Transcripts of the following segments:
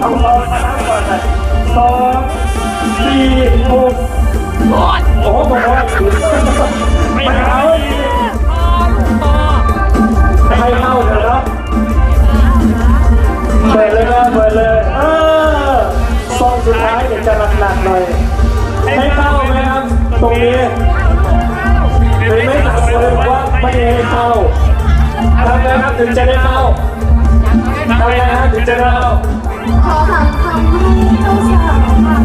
เอาเอามานั่งก่อนเลยสองสี่หกหมดโอ้โหบอกว่าไม่เอาอีกพอให้เข้าเถอะครับเปิดเลยนะเปิดเลยเออซองสุดท้ายเดี๋ยวจะหนักๆหน่อยให้เข้าไหมครับ ตรงนี้หรือไม่ถามเลยว่าไม่ได้ให้เข้าทำไงครับถึงจะได้เข้าทำไงครับถึงจะได้เข้า ขอสามคำให้เจ้าสาวค่ะ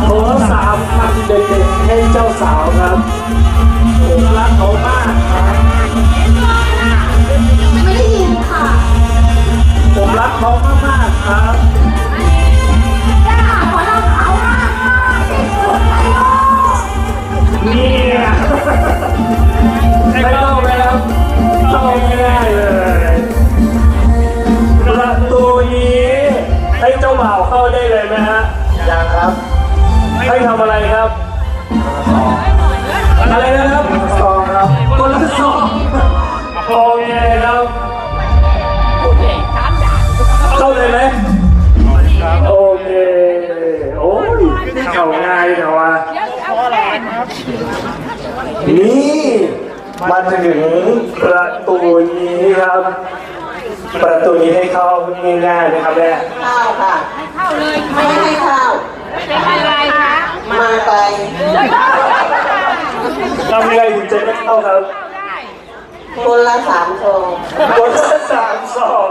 ขอสามคำเด็ดๆให้เจ้าสาวครับผมรักเขามาก นี่มาถึงประตูนี้ครับ ประตูนี้ให้เข้าง่ายๆนะครับแม่ข้าวค่ะเข้าเลยไม่ให้ข้าวเป็นอะไรคะมาไกลทำยังไงถึงจะได้เข้าครับคนละสามซองคนละสามสอง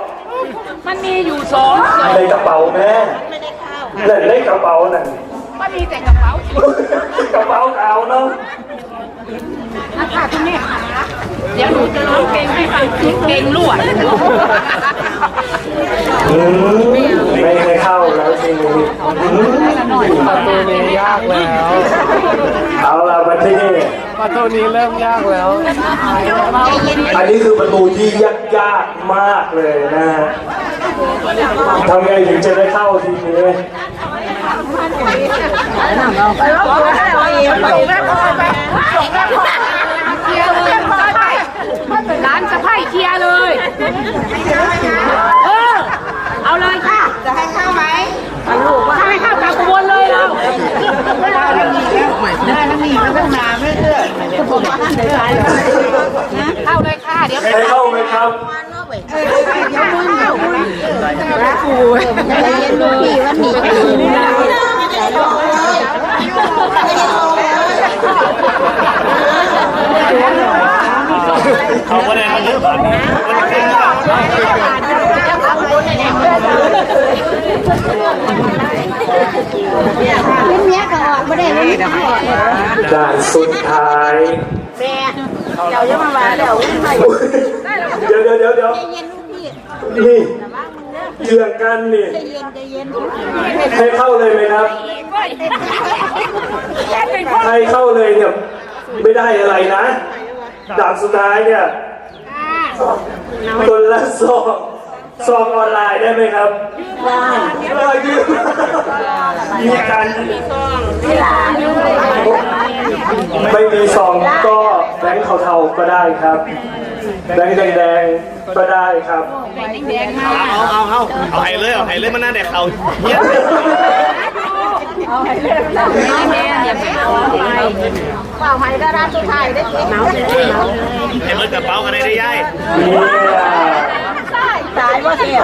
มันมีอยู่สองในกระเป๋าแม่เล่นในกระเป๋านั่นมันมีแต่กระเป๋ากระเป๋าขาวเนาะ อาคาตรงนี้ค่ะเดี๋ยวหนูจะร้องเพลงให้ฟังเพลงรั่วอืมไม่ให้เข้าแล้วทีนี้อืมประตูนี้ยากแล้ว เอาล่ะมาที่นี่ประตูนี้เริ่มยากแล้ว อันนี้คือประตูที่ยากยากๆมากเลยนะฮะทำไงถึงจะได้เข้าทีนี้ไปร้องเพลงให้เราเองไปแม่พอไปส่งแม่พอเดี๋ยวแม่พอไป อยเคลียเลย เออ เอาเลยค่ะจะให้ข้าไหมลูกว่าให้เข้ากลักระบวนเลยเราได้แล้วมีแล้วได้แล้วมีแล้วต้องนาไม่เลือกผมว่าเดี๋ยวตายเลยเข้าเลยค่ะ เดี๋ยวเข้าไหมครับเดี๋อเม้าเข้าแล้วครูเรียนรู้ดีว่าหนีแต่ลงเลย เนี้ยก็ออกไม่ได้เล่นเนี้ยออกด่านสุดท้ายแม่เดี๋ยวจะมาว่าเดี๋ยวไปเดี๋ยวเดี๋ยวเดี๋ยวเดี๋ยวเย็นลูกพี่นี่เกี่ยงกันนี่ใจเย็นใจเย็นให้เข้าเลยไหมครับให้เข้าเลยเนี่ยไม่ได้อะไรนะ ด่านสุดท้ายเนี่ยคนละซองซองออนไลน์ได้ไหมครับได้ได้มีการไม่มีซองก็แบงค์เทาๆก็ได้ครับแบงค์แดงๆก็ได้ครับเอาเอาเอาเอาให้เลยเอาให้เลยมันน่าแดกเขาเยี่ยมแม่อย่าไปเอาไป เปล่าไห้ก็ร้านสุดท้ายได้กินเมาเลยเมาส์ให้เบิร์ดกระเป๋ากันได้ได้ย่ายเนี่ยตายว่าเสียบ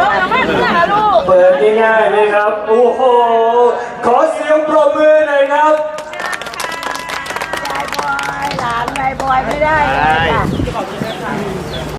ลูกเปิดง่ายๆเลยครับ โอ้โห ขอเสียงปรบมือหน่อยครับยายบอย หลานยายบอยไม่ได้